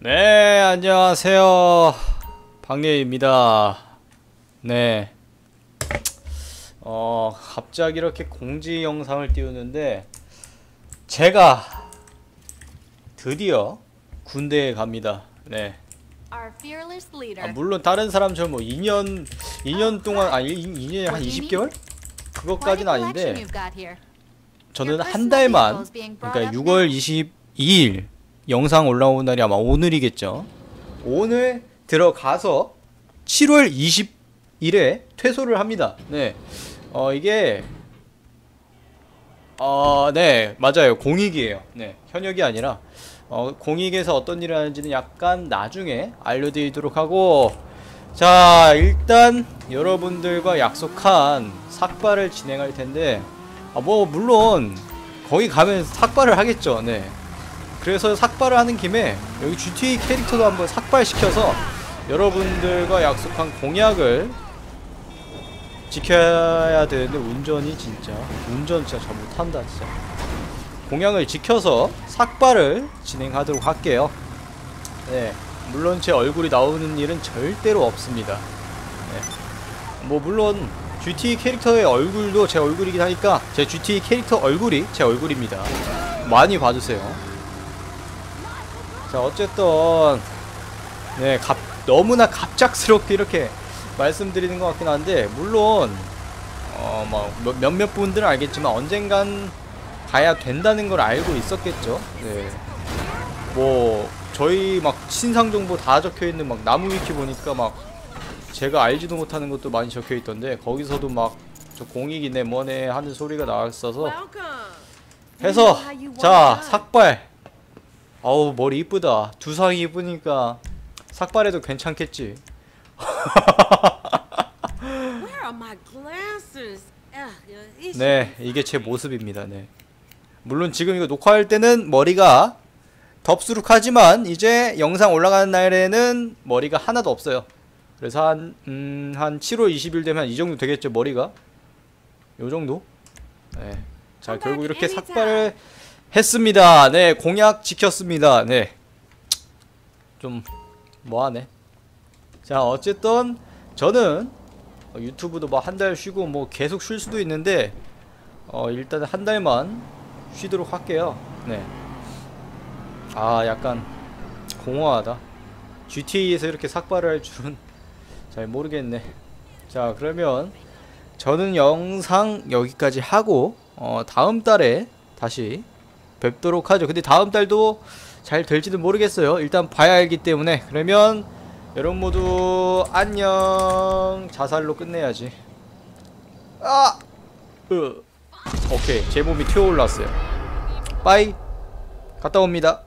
네, 안녕하세요. 박예입니다. 네. 어, 갑자기 이렇게 공지 영상을 띄우는데, 제가 드디어 군대에 갑니다. 네. 아, 물론 다른 사람처럼 뭐 2년, 2년 동안, 아니, 2년에 한 20개월? 그것까지는 아닌데. 저는 한 달만, 그러니까 6월 22일 영상 올라온 날이 아마 오늘이겠죠. 오늘 들어가서 7월 20일에 퇴소를 합니다. 네. 어, 이게, 어, 네, 맞아요. 공익이에요. 네. 현역이 아니라, 어, 공익에서 어떤 일을 하는지는 약간 나중에 알려드리도록 하고, 자, 일단 여러분들과 약속한 삭발을 진행할 텐데, 아, 뭐, 물론, 거기 가면 삭발을 하겠죠. 네. 그래서 삭발을 하는 김에 여기 GTA 캐릭터도 한번 삭발시켜서 여러분들과 약속한 공약을 지켜야 되는데 운전이 진짜 운전 진짜 잘 못한다 진짜. 공약을 지켜서 삭발을 진행하도록 할게요. 네 물론 제 얼굴이 나오는 일은 절대로 없습니다. 네. 뭐 물론 GTA 캐릭터의 얼굴도 제 얼굴이긴 하니까 제 GTA 캐릭터 얼굴이 제 얼굴입니다. 많이 봐주세요 자 어쨌든 네 갑, 너무나 갑작스럽게 이렇게 말씀드리는 것 같긴 한데 물론 어뭐 몇몇 분들은 알겠지만 언젠간 가야 된다는 걸 알고 있었겠죠. 네뭐 저희 막 신상 정보 다 적혀 있는 막 나무 위키 보니까 막 제가 알지도 못하는 것도 많이 적혀 있던데 거기서도 막 저 공익이네 뭐네 하는 소리가 나왔어서 해서 자 삭발 아우 머리 이쁘다. 두상이 이쁘니까 삭발해도 괜찮겠지. 네 이게 제 모습입니다. 네. 물론 지금 이거 녹화할 때는 머리가 덥수룩하지만 이제 영상 올라가는 날에는 머리가 하나도 없어요. 그래서 한, 음, 한 7월 20일 되면 이 정도 되겠죠 머리가? 요 정도? 네. 자 결국 이렇게 삭발을 했습니다. 네 공약 지켰습니다. 네 좀 뭐하네. 자 어쨌든 저는 어, 유튜브도 뭐 한 달 쉬고 뭐 계속 쉴 수도 있는데 어 일단 한 달만 쉬도록 할게요. 네 아 약간 공허하다. GTA에서 이렇게 삭발을 할 줄은 잘 모르겠네. 자 그러면 저는 영상 여기까지 하고 어 다음 달에 다시 뵙도록 하죠. 근데 다음 달도 잘 될지도 모르겠어요. 일단 봐야 알기 때문에. 그러면 여러분 모두 안녕. 자살로 끝내야지. 아! 으. 오케이. 제 몸이 튀어올랐어요. 빠이. 갔다 옵니다